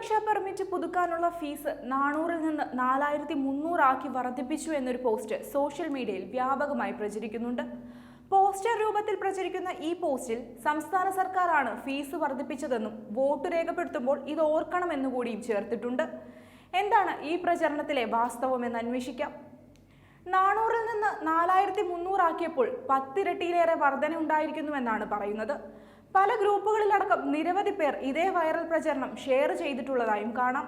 Autorickshaw permit പുതുക്കാനുള്ള fees നാനൂറിൽ നിന്ന് നാലായിരത്തി മുന്നൂറാക്കി വർദ്ധിപ്പിച്ചു എന്നൊരു പോസ്റ്റ് സോഷ്യൽ മീഡിയയിൽ വ്യാപകമായി പ്രചരിക്കുന്നുണ്ട്. പോസ്റ്റർ രൂപത്തിൽ പ്രചരിക്കുന്ന ഈ പോസ്റ്റിൽ സംസ്ഥാന സർക്കാരാണ് ഫീസ് വർദ്ധിപ്പിച്ചതെന്നും വോട്ട് രേഖപ്പെടുത്തുമ്പോൾ ഇത് ഓർക്കണമെന്നുകൂടിയും ചേർത്തിട്ടുണ്ട്. എന്താണ് ഈ പ്രചരണത്തിലെ വാസ്തവമെന്ന് അന്വേഷിക്കാം. നാനൂറിൽ നിന്ന് നാലായിരത്തി മുന്നൂറാക്കിയപ്പോൾ പത്തിരട്ടിയിലേറെ വർധന ഉണ്ടായിരിക്കുന്നുവെന്നാണ് പറയുന്നത്. പല ഗ്രൂപ്പുകളിലടക്കം നിരവധി പേർ ഇതേ വൈറൽ പ്രചരണം ഷെയർ ചെയ്തിട്ടുള്ളതായും കാണാം.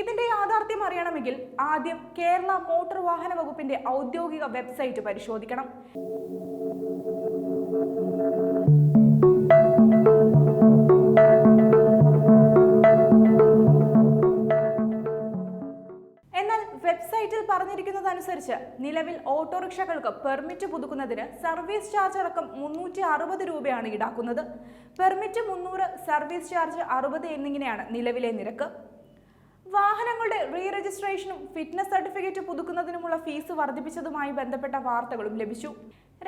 ഇതിന്റെ യാഥാർത്ഥ്യം അറിയണമെങ്കിൽ ആദ്യം കേരള മോട്ടോർ വാഹന വകുപ്പിന്റെ ഔദ്യോഗിക വെബ്സൈറ്റ് പരിശോധിക്കണം. വെബ്സൈറ്റിൽ പറഞ്ഞിരിക്കുന്നതനുസരിച്ച് നിലവിൽ ഓട്ടോറിക്ഷകൾക്ക് പെർമിറ്റ് പുതുക്കുന്നതിന് സർവീസ് ചാർജ് അടക്കം മുന്നൂറ്റി അറുപത് രൂപയാണ് ഈടാക്കുന്നത്. പെർമിറ്റ് മുന്നൂറ് സർവീസ് ചാർജ് അറുപത് എന്നിങ്ങനെയാണ് നിലവിലെ നിരക്ക്. വാഹനങ്ങളുടെ റീ രജിസ്ട്രേഷനും ഫിറ്റ്നസ് സർട്ടിഫിക്കറ്റ് പുതുക്കുന്നതിനുമുള്ള ഫീസ് വർദ്ധിപ്പിച്ചതുമായി ബന്ധപ്പെട്ട വാർത്തകളും ലഭിച്ചു.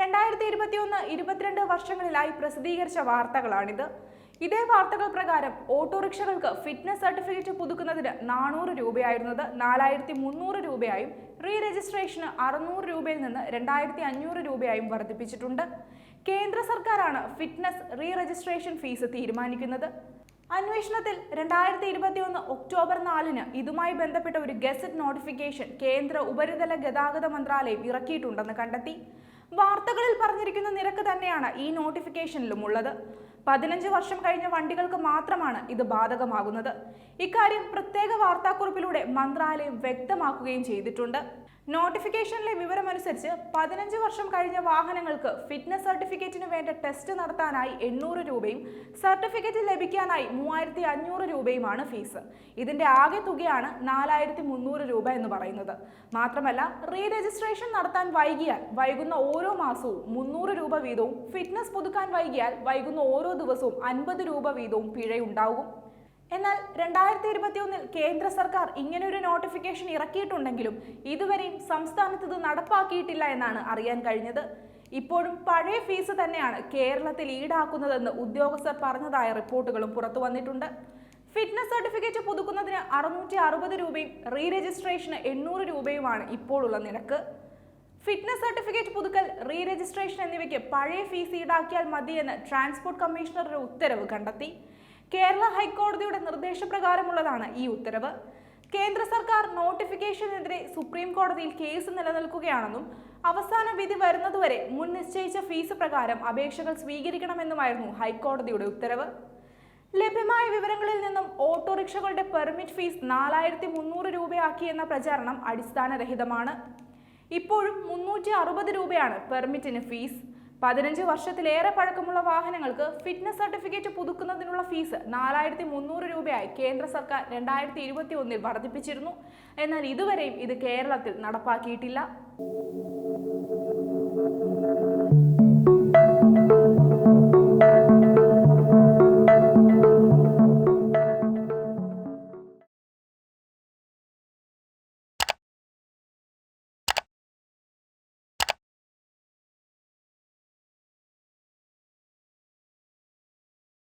രണ്ടായിരത്തി ഇരുപത്തിയൊന്ന് ഇരുപത്തിരണ്ട് വർഷങ്ങളിലായി പ്രസിദ്ധീകരിച്ച വാർത്തകളാണിത്. ഇതേ വാർത്തകൾ പ്രകാരം ഓട്ടോറിക്ഷകൾക്ക് ഫിറ്റ്നസ് സർട്ടിഫിക്കറ്റ് പുതുക്കുന്നതിന് നാനൂറ് രൂപയായിരുന്നത് നാലായിരത്തി മുന്നൂറ് രൂപയായും റീ രജിസ്ട്രേഷന് അറുന്നൂറ് രൂപയിൽ നിന്ന് രണ്ടായിരത്തി അഞ്ഞൂറ് രൂപയായും വർദ്ധിപ്പിച്ചിട്ടുണ്ട്. കേന്ദ്ര സർക്കാരാണ് ഫിറ്റ്നസ് റീ രജിസ്ട്രേഷൻ ഫീസ് തീരുമാനിക്കുന്നത്. അന്വേഷണത്തിൽ രണ്ടായിരത്തി ഇരുപത്തിയൊന്ന് ഒക്ടോബർ നാലിന് ഇതുമായി ബന്ധപ്പെട്ട ഒരു ഗസറ്റ് നോട്ടിഫിക്കേഷൻ കേന്ദ്ര ഉപരിതല ഗതാഗത മന്ത്രാലയം ഇറക്കിയിട്ടുണ്ടെന്ന് കണ്ടെത്തി. വാർത്തകളിൽ പറഞ്ഞിരിക്കുന്ന നിരക്ക് തന്നെയാണ് ഈ നോട്ടിഫിക്കേഷനിലും ഉള്ളത്. പതിനഞ്ച് വർഷം കഴിഞ്ഞ വണ്ടികൾക്ക് മാത്രമാണ് ഇത് ബാധകമാകുന്നത്. ഇക്കാര്യം പ്രത്യേക വാർത്താക്കുറിപ്പിലൂടെ മന്ത്രാലയം വ്യക്തമാക്കുകയും ചെയ്തിട്ടുണ്ട്. നോട്ടിഫിക്കേഷനിലെ വിവരമനുസരിച്ച് പതിനഞ്ച് വർഷം കഴിഞ്ഞ വാഹനങ്ങൾക്ക് ഫിറ്റ്നസ് സർട്ടിഫിക്കറ്റിന് വേണ്ട ടെസ്റ്റ് നടത്താനായി എണ്ണൂറ് രൂപയും സർട്ടിഫിക്കറ്റ് ലഭിക്കാനായി മൂവായിരത്തി അഞ്ഞൂറ് രൂപയുമാണ് ഫീസ്. ഇതിന്റെ ആകെ തുകയാണ് നാലായിരത്തി മുന്നൂറ് രൂപ എന്ന് പറയുന്നത്. മാത്രമല്ല റീ രജിസ്ട്രേഷൻ നടത്താൻ വൈകിയാൽ വൈകുന്ന ഓരോ മാസവും മുന്നൂറ് രൂപ വീതവും ഫിറ്റ്നസ് പുതുക്കാൻ വൈകിയാൽ വൈകുന്ന ഓരോ ദിവസവും അൻപത് രൂപ വീതവും പിഴയുണ്ടാവും എന്നാൽ രണ്ടായിരത്തി ഇരുപത്തിയൊന്നിൽ കേന്ദ്ര സർക്കാർ ഇങ്ങനൊരു നോട്ടിഫിക്കേഷൻ ഇറക്കിയിട്ടുണ്ടെങ്കിലും ഇതുവരെയും സംസ്ഥാനത്ത് ഇത് നടപ്പാക്കിയിട്ടില്ല എന്നാണ് അറിയാൻ കഴിഞ്ഞത്. ഇപ്പോഴും പഴയ ഫീസ് തന്നെയാണ് കേരളത്തിൽ ഈടാക്കുന്നതെന്ന് ഉദ്യോഗസ്ഥർ പറഞ്ഞതായ റിപ്പോർട്ടുകളും പുറത്തു വന്നിട്ടുണ്ട്. ഫിറ്റ്നസ് സർട്ടിഫിക്കറ്റ് പുതുക്കുന്നതിന് അറുന്നൂറ്റി അറുപത് രൂപയും റീ രജിസ്ട്രേഷന് എണ്ണൂറ് രൂപയുമാണ് ഇപ്പോഴുള്ള നിരക്ക്. ഫിറ്റ്നസ് സർട്ടിഫിക്കറ്റ് പുതുക്കൽ റീ രജിസ്ട്രേഷൻ എന്നിവയ്ക്ക് പഴയ ഫീസ് ഈടാക്കിയാൽ മതിയെന്ന് ട്രാൻസ്പോർട്ട് കമ്മീഷണറുടെ ഉത്തരവ് കണ്ടെത്തി. കേരള ഹൈക്കോടതിയുടെ നിർദ്ദേശപ്രകാരമുള്ളതാണ് ഈ ഉത്തരവ്. കേന്ദ്ര സർക്കാർ നോട്ടിഫിക്കേഷനെതിരെ സുപ്രീം കോടതിയിൽ കേസ് നിലനിൽക്കുകയാണെന്നും അവസാന വിധി വരുന്നതുവരെ മുൻ നിശ്ചയിച്ച ഫീസ് പ്രകാരം അപേക്ഷകൾ സ്വീകരിക്കണമെന്നുമായിരുന്നു ഹൈക്കോടതിയുടെ ഉത്തരവ്. ലഭ്യമായ വിവരങ്ങളിൽ നിന്നും ഓട്ടോറിക്ഷകളുടെ പെർമിറ്റ് ഫീസ് നാലായിരത്തി മുന്നൂറ് രൂപയാക്കിയെന്ന പ്രചാരണം അടിസ്ഥാനരഹിതമാണ്. ഇപ്പോഴും മുന്നൂറ്റി അറുപത് രൂപയാണ് പെർമിറ്റിന് ഫീസ്. പതിനഞ്ച് വർഷത്തിലേറെ പഴക്കമുള്ള വാഹനങ്ങൾക്ക് ഫിറ്റ്നസ് സർട്ടിഫിക്കറ്റ് പുതുക്കുന്നതിനുള്ള ഫീസ് നാലായിരത്തി മുന്നൂറ് രൂപയായി കേന്ദ്ര സർക്കാർ രണ്ടായിരത്തി ഇരുപത്തി ഒന്നിൽ വർദ്ധിപ്പിച്ചിരുന്നു. എന്നാൽ ഇതുവരെയും ഇത് കേരളത്തിൽ നടപ്പാക്കിയിട്ടില്ല.